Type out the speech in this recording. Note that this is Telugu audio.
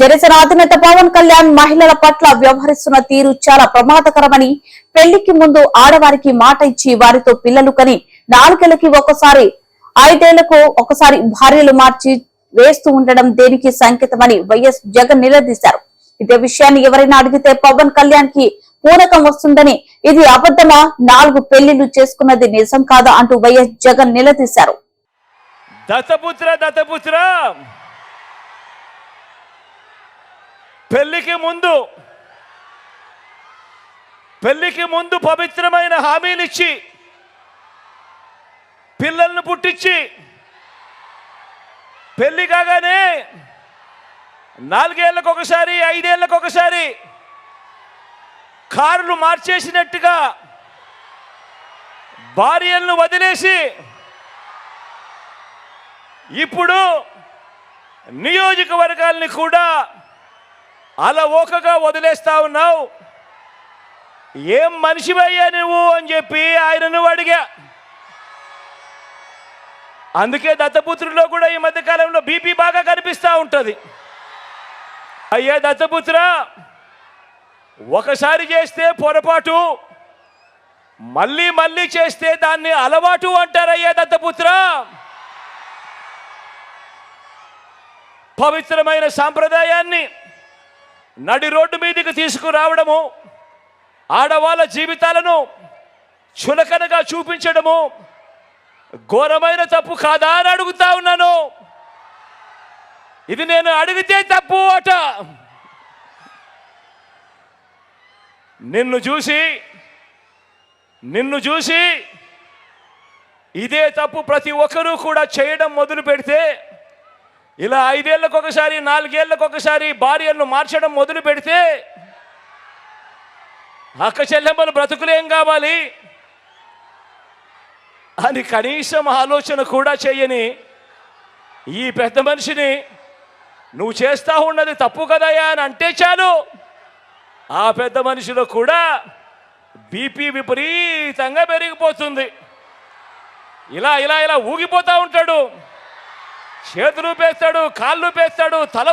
జనసేన అధినేత పవన్ కళ్యాణ్ మహిళల పట్ల వ్యవహరిస్తున్న తీరు చాలా ప్రమాదకరమని పెళ్ళికి ముందు ఆడవారికి మాట ఇచ్చి వారితో పిల్లలు కని నాలుగేళ్ళకి ఒకసారి ఐదేళ్ళకు ఒకసారి భార్యలు మార్చి వేస్తూ ఉండడం దేనికి సంకేతమని వైఎస్ జగన్ నిలదీశారు. ఇదే విషయాన్ని ఎవరైనా అడిగితే పవన్ కళ్యాణ్కి పూనకం వస్తుందని ఇది అబద్ధమా? నాలుగు పెళ్ళిళ్ళు చేసుకున్నది నిజం కాదా అంటూ వైఎస్ జగన్ నిలదీశారు. దత్తపుత్ర దత్తపుత్ర! పెళ్ళికి ముందు పెళ్ళికి ముందు పవిత్రమైన హామీలు ఇచ్చి పిల్లల్ని పుట్టించి పెళ్ళి కాగానే నాలుగేళ్ళకు ఒకసారి ఐదేళ్ళకు ఒకసారి కారులు మార్చేసినట్టుగా భార్యలను వదిలేసి ఇప్పుడు నియోజకవర్గాల్ని కూడా అలవోకగా వదిలేస్తా ఉన్నావు. ఏం మనిషివయ్యా నువ్వు అని చెప్పి ఆయనను అడిగా. అందుకే దత్తపుత్రుల్లో కూడా ఈ మధ్య కాలంలో బీపీ బాగా కనిపిస్తూ ఉంటుంది. అయ్యా దత్తపుత్ర ఒకసారి చేస్తే పొరపాటు మళ్ళీ మళ్ళీ చేస్తే దాన్ని అలవాటు అంటారయ్యా దత్తపుత్ర. పవిత్రమైన సాంప్రదాయాన్ని నడి రోడ్డు మీదకి తీసుకురావడము ఆడవాళ్ళ జీవితాలను చులకనగా చూపించడము ఘోరమైన తప్పు కాదా అని అడుగుతా ఉన్నాను. ఇది నేను అడిగితే తప్పు అట. నిన్ను చూసి నిన్ను చూసి ఇదే తప్పు ప్రతి ఒక్కరూ కూడా చేయడం మొదలు పెడితే ఇలా ఐదేళ్ళకు ఒకసారి నాలుగేళ్ళకు ఒకసారి భార్యలను మార్చడం మొదలు పెడితే అక్క చెల్లెమ్మలు బ్రతుకులేం కావాలి? అని కనీసం ఆలోచన కూడా చేయని ఈ పెద్ద మనిషిని నువ్వు చేస్తా ఉన్నది తప్పు కదయా అని అంటే చాలు. ఆ పెద్ద మనిషిలో కూడా బీపీ విపరీతంగా పెరిగిపోతుంది. ఇలా ఇలా ఇలా ఊగిపోతూ ఉంటాడు. చేతులు పేస్తాడు కాళ్ళు పేస్తాడు తల